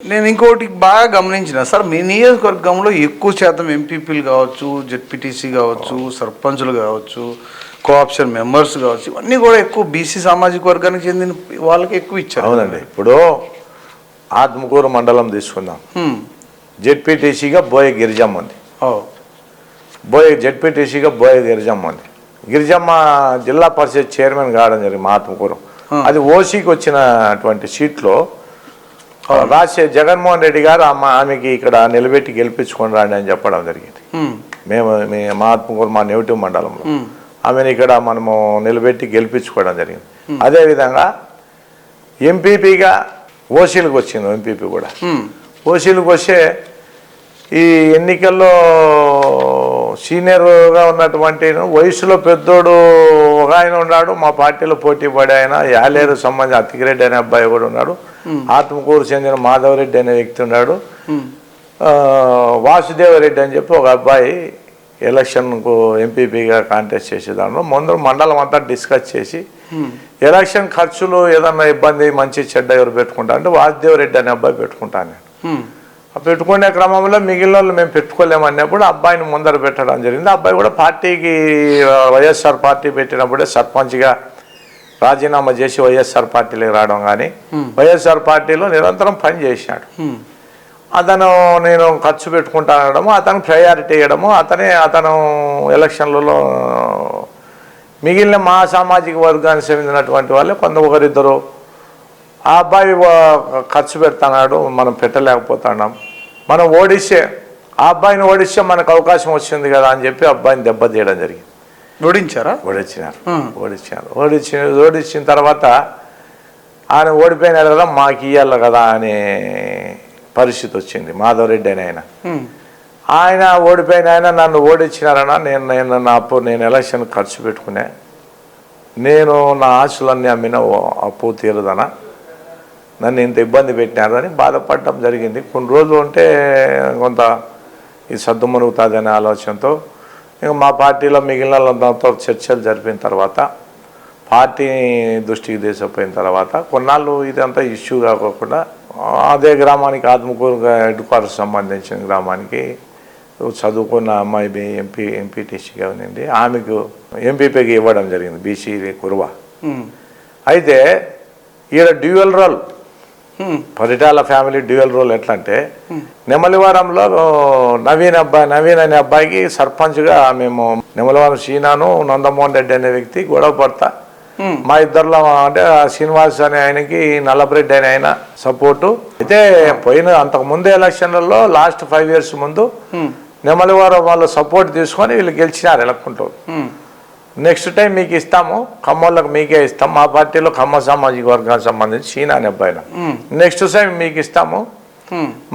నేను ఇంకోటి బాగా గమనించిన సార్ మీ నియోజకవర్గంలో ఎక్కువ శాతం ఎంపీపీలు కావచ్చు జెడ్పీటీసీ కావచ్చు సర్పంచులు కావచ్చు కోఆప్షన్ మెంబర్స్ కావచ్చు ఇవన్నీ కూడా ఎక్కువ బీసీ సామాజిక వర్గానికి చెందిన వాళ్ళకి ఎక్కువ ఇచ్చారు. అవునండి. ఇప్పుడు ఆత్మకూరు మండలం తీసుకుందాం. జెడ్పీటీసీగా బోయ గిరిజమ్మ ఉంది. ఓ. బోయ జెడ్పీటీసీగా బోయ గిరిజమ్మ ఉంది. గిరిజమ్మ జిల్లా పరిషత్ చైర్మన్ కావడం జరిగింది మా ఆత్మకూరు. అది ఓసీకి వచ్చినటువంటి సీట్లో రాసే జగన్మోహన్ రెడ్డి గారు అమ్మ ఆమెకి ఇక్కడ నిలబెట్టి గెలిపించుకొని రాండి అని చెప్పడం జరిగింది. మేము మీ మా ఆత్మకూరు మా నెగిటివ్ మండలంలో. ఆమెను ఇక్కడ మనము నిలబెట్టి గెలిపించుకోవడం జరిగింది అదేవిధంగా ఎంపీపీగా ఓసీలకు వచ్చింది ఎంపీపీ కూడా. ఓసీలకు వస్తే ఈ ఎన్నికల్లో సీనియర్గా ఉన్నటువంటి వయసులో పెద్దోడు ఒక ఆయన ఉన్నాడు మా పార్టీలో పోటీ పడే ఆయన యాలేరు సంబంధించి అతికిరెడ్డి అనే అబ్బాయి కూడా ఉన్నాడు. ఆత్మకూరు చెందిన మాధవరెడ్డి అనే వ్యక్తి ఉన్నాడు. వాసుదేవరెడ్డి అని చెప్పి ఒక అబ్బాయి ఎలక్షన్కు ఎంపీపీగా కాంటెస్ట్ చేసే దాంట్లో ముందు మండలం అంతా డిస్కస్ చేసి. ఎలక్షన్ ఖర్చులు ఏదన్నా ఇబ్బంది మంచి చెడ్డ ఎవరు పెట్టుకుంటా అంటే వాసుదేవరెడ్డి అనే అబ్బాయి పెట్టుకుంటాను నేను పెట్టుకునే క్రమంలో మిగిలిన వాళ్ళు మేము పెట్టుకోలేమన్నప్పుడు అబ్బాయిని ముందర పెట్టడం జరిగింది. అబ్బాయి కూడా పార్టీకి వైఎస్ఆర్ పార్టీ పెట్టినప్పుడే సర్పంచ్గా రాజీనామా చేసి వైఎస్ఆర్ పార్టీలోకి రావడం కానీ వైఎస్ఆర్ పార్టీలో నిరంతరం పని చేసినాడు. అతను నేను ఖర్చు పెట్టుకుంటానడము అతను ప్రయారిటీ ఇవ్వడము అతనే అతను ఎలక్షన్లలో మిగిలిన మా సామాజిక వర్గానికి చెందినటువంటి వాళ్ళే కొంత ఒకరిద్దరు. ఆ అబ్బాయి ఖర్చు పెడతాడు మనం పెట్టలేకపోతున్నాం. మనం ఓడిస్తే ఆ అబ్బాయిని ఓడిస్తే మనకు అవకాశం వచ్చింది కదా అని చెప్పి అబ్బాయిని దెబ్బతీయడం జరిగింది. ఓడించారా? ఓడించినారు. ఓడించినారు. ఓడించి ఓడించిన తర్వాత ఆయన ఓడిపోయినాడు కదా మాకు ఇయ్యాలి కదా అనే పరిస్థితి వచ్చింది. మాధవరెడ్డి అని ఆయన. ఆయన ఓడిపోయిన ఆయన నన్ను ఓడించినారన్న నేను నేను నా అప్పు నేను ఎలక్షన్ ఖర్చు పెట్టుకునే నేను నా ఆశలన్నీ అమ్మిన అప్పు తీరదనా నన్ను ఇంత ఇబ్బంది పెట్టినారని బాధపడటం జరిగింది కొన్ని రోజులు ఉంటే కొంత ఇది సర్దుమణుగుతుంది అనే ఆలోచనతో ఇక మా పార్టీలో మిగిలిన వాళ్ళందరితో చర్చలు జరిపిన తర్వాత పార్టీ దృష్టికి తీసుకుపోయిన తర్వాత కొన్నాళ్ళు ఇదంతా ఇష్యూ కాకుండా అదే గ్రామానికి ఆత్మకూరు హెడ్ క్వార్టర్స్ సంబంధించిన గ్రామానికి చదువుకున్న అమ్మాయి ఎంపీ ఎంపీటీసీగా ఉంది ఆమెకు ఎంపీపీకి ఇవ్వడం జరిగింది బీసీ కురువ. అయితే ఈడ dual role. Paritala family dual role ఎట్లా అంటే నెమలివారంలో నవీన్ అబ్బాయి నవీన్ అనే అబ్బాయికి సర్పంచ్గా మేము నెమలివారం సీనాను నందమోహన్ రెడ్డి అనే వ్యక్తి గొడవ పడతా. మా ఇద్దరిలో అంటే శ్రీనివాస్ అనే ఆయనకి నల్లబరెడ్డి అనే ఆయన సపోర్టు అయితే పోయిన అంతకు ముందు ఎలక్షన్లలో లాస్ట్ ఫైవ్ ఇయర్స్ ముందు. నెమలివారం వాళ్ళు సపోర్ట్ తీసుకొని వీళ్ళు గెలిచినారు ఎలక్కుంటారు హ్మ్. నెక్స్ట్ టైం మీకు ఇస్తాము ఖమ్మంలోకి మీకే ఇస్తాం మా పార్టీలో ఖమ్మ సామాజిక వర్గానికి సంబంధించి చీనా అనే అబ్బాయిన. నెక్స్ట్ టైం మీకు ఇస్తాము.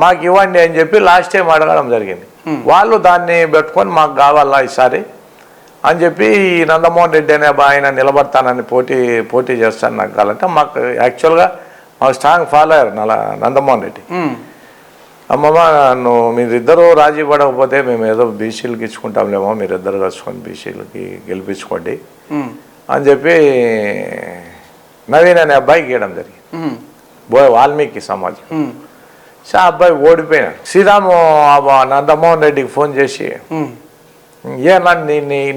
మాకు ఇవ్వండి అని చెప్పి లాస్ట్ టైం అడగడం జరిగింది వాళ్ళు దాన్ని పెట్టుకొని మాకు కావాలా ఈసారి అని చెప్పి ఈ నందమోహన్ రెడ్డి అనే ఆయన నిలబడతానని పోటీ పోటీ చేస్తాను నాకు కావాలంటే మాకు యాక్చువల్గా మాకు స్ట్రాంగ్ ఫాలోయర్ నల నందమోహన్ రెడ్డి. అమ్మమ్మ నువ్వు మీరిద్దరూ రాజీ పడకపోతే మేము ఏదో బీసీలకి ఇచ్చుకుంటాంలేమో మీరిద్దరు కలుసుకొని బీసీలకి గెలిపించుకోండి. అని చెప్పి నవీన్ అనే అబ్బాయికి గీయడం జరిగింది హ్మ్. బో వాల్మీకి సమాజం. సో ఆ అబ్బాయి ఓడిపోయినాడు శ్రీరాము నందమోహన్ రెడ్డికి ఫోన్ చేసి. ఏ నన్ను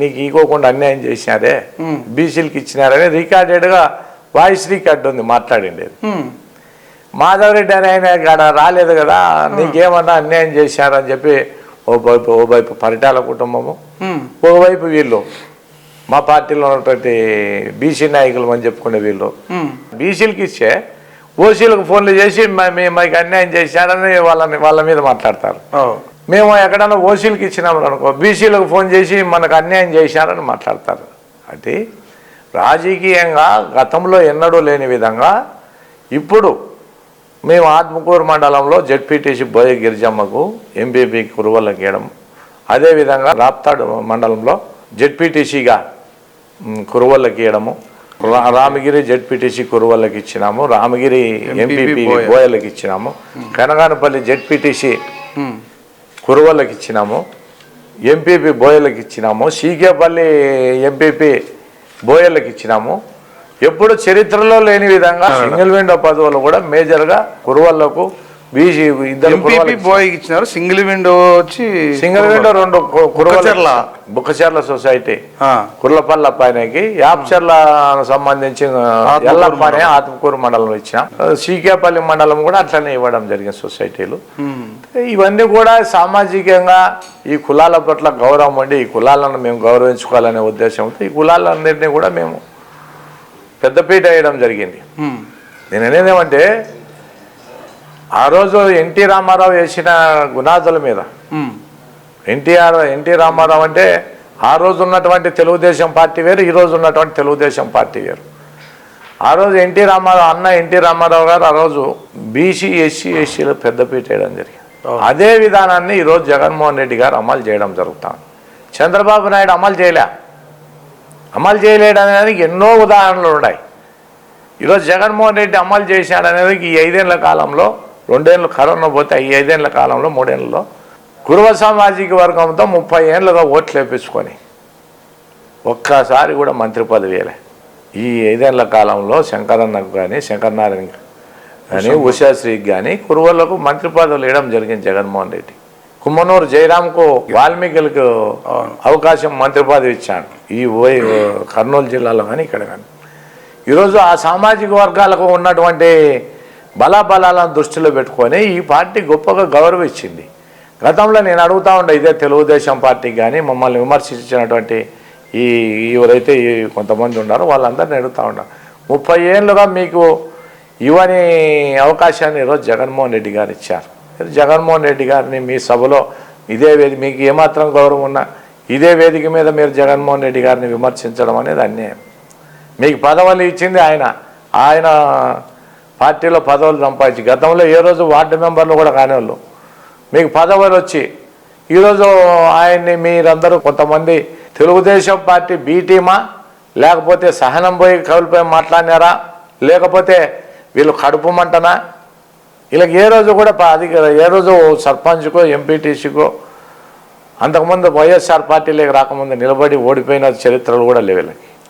నీకు ఇవ్వకుండా అన్యాయం చేసినారే. బీసీలకి ఇచ్చినారని రికార్డెడ్గా వాయిస్ రికార్డు ఉంది మాట్లాడిండేది. మాధవరెడ్డి అని ఆయన కాడ రాలేదు కదా నీకేమన్నా అన్యాయం చేశారని చెప్పి ఓ వైపు ఓ వైపు పరిటాల కుటుంబము. ఒకవైపు వీళ్ళు మా పార్టీలో ఉన్నటువంటి బీసీ నాయకులు అని చెప్పుకునే వీళ్ళు. బీసీలకు ఇచ్చే ఓసీలకు ఫోన్లు చేసి మాకు అన్యాయం చేశారని వాళ్ళని వాళ్ళ మీద మాట్లాడతారు. మేము ఎక్కడైనా ఓసీలకు ఇచ్చినాము అనుకో బీసీలకు ఫోన్ చేసి మనకు అన్యాయం చేశారని మాట్లాడతారు అంటే రాజకీయంగా గతంలో ఎన్నడూ లేని విధంగా ఇప్పుడు మేము ఆత్మకూరు మండలంలో జడ్పీటీసీ బోయ గిరిజమ్మకు ఎంపీపీ కురువలకు ఇవ్వడం అదేవిధంగా రాప్తాడు మండలంలో జడ్పీటీసీగా కురువల్లకి ఇవ్వడము రా- రామగిరి జడ్పీటీసీ కురువల్లకి ఇచ్చినాము. రామగిరి ఎంపీపీ బోయ. బోయలకు ఇచ్చినాము. కనగానపల్లి జడ్పీటీసీ. కురువల్లకి ఇచ్చినాము. ఎంపీపీ బోయలకు ఇచ్చినాము. సీకేపల్లి ఎంపీపీ బోయలకు ఇచ్చినాము. ఎప్పుడు చరిత్రలో లేని విధంగా సింగిల్ విండో పదవులు కూడా మేజర్గా కురువల్లకు బీసీ ఇద్దరు బాయ్ ఇచ్చినారు. సింగిల్ విండో వచ్చి సింగిల్ విండో రెండు కు- కురవలకి బుక్కచెర్ల. సొసైటీ. కుర్లపల్ల పైనకి యాప్చర్ల సంబంధించిన ఎల్లప్పనే ఆత్మకూరు మండలం ఇచ్చిన. సీకేపల్లి మండలం కూడా అట్లనే ఇవ్వడం జరిగింది సొసైటీలు. ఇవన్నీ కూడా సామాజికంగా ఈ కులాల పట్ల గౌరవం ఉండి ఈ కులాలను మేము గౌరవించుకోవాలనే ఉద్దేశంతో ఈ కులాలన్నింటినీ కూడా మేము పెద్దపీట వేయడం జరిగింది. నేను అనేది ఏమంటే ఆ రోజు ఎన్టీ రామారావు వేసిన గుణాదుల మీద. ఎన్టీఆర్ ఎన్టీ రామారావు అంటే ఆ రోజు ఉన్నటువంటి తెలుగుదేశం పార్టీ వేరు ఈ రోజు ఉన్నటువంటి తెలుగుదేశం పార్టీ వేరు. ఆ రోజు ఎన్టీ రామారావు అన్న ఎన్టీ రామారావు గారు ఆ రోజు బీసీ ఎస్సీ ఎస్సీలు పెద్దపీట వేయడం జరిగింది. అదే విధానాన్ని ఈరోజు జగన్మోహన్ రెడ్డి గారు అమలు చేయడం జరుగుతాం చంద్రబాబు నాయుడు అమలు చేయలే. అమలు చేయలేడనేది ఎన్నో ఉదాహరణలు ఉన్నాయి. ఈరోజు జగన్మోహన్ రెడ్డి అమలు చేశాడనేది ఈ ఐదేళ్ళ కాలంలో రెండేళ్ళు కరోనా పోతే ఈ ఐదేళ్ళ కాలంలో మూడేళ్ళలో కురువ సామాజిక వర్గంతో ముప్పై ఏళ్ళుగా ఓట్లు వేపించుకొని ఒక్కసారి కూడా మంత్రి పదవి వేయలే. ఈ ఐదేళ్ళ కాలంలో శంకరన్నకు కానీ శంకరనారాయణ కానీ ఉషాశ్రీకి కానీ కురువలకు మంత్రి పదవులు ఇవ్వడం జరిగింది జగన్మోహన్ రెడ్డి. కుమ్మనూరు జయరాంకు వాల్మీకులకు అవకాశం మంత్రి పదవి ఇచ్చాడు ఈ ఓయ్ కర్నూలు జిల్లాలో కానీ ఇక్కడ కానీ ఈరోజు ఆ సామాజిక వర్గాలకు ఉన్నటువంటి బలాబలాలను దృష్టిలో పెట్టుకొని ఈ పార్టీ గొప్పగా గౌరవించింది. గతంలో నేను అడుగుతా ఉండే ఇదే తెలుగుదేశం పార్టీకి కానీ మమ్మల్ని విమర్శించినటువంటి ఈ ఎవరైతే కొంతమంది ఉన్నారో వాళ్ళందరినీ అడుగుతా ఉన్నారు ముప్పై ఏళ్ళుగా మీకు ఇవ్వని అవకాశాన్ని ఈరోజు జగన్మోహన్ రెడ్డి గారు ఇచ్చారు. జగన్మోహన్ రెడ్డి గారిని మీ సభలో ఇదే వేది మీకు ఏమాత్రం గౌరవం ఉన్నా ఇదే వేదిక మీద మీరు జగన్మోహన్ రెడ్డి గారిని విమర్శించడం అనేది అన్యాయం. మీకు పదవులు ఇచ్చింది ఆయన. ఆయన పార్టీలో పదవులు సంపాదించి గతంలో ఏ రోజు వార్డు మెంబర్లు కూడా కానివాళ్ళు. మీకు పదవులు వచ్చి ఈరోజు ఆయన్ని మీరందరూ కొంతమంది తెలుగుదేశం పార్టీ బీటీమా లేకపోతే సహనం పోయి కవులపై మాట్లాడినారా? లేకపోతే వీళ్ళు కడుపు మంటనా? ఇలా ఏ రోజు కూడా ప- అది ఏ రోజు సర్పంచ్కో ఎంపీటీసీకో అంతకుముందు వైఎస్ఆర్ పార్టీలోకి రాకముందు నిలబడి ఓడిపోయిన చరిత్రలు కూడా లేవు వీళ్ళకి.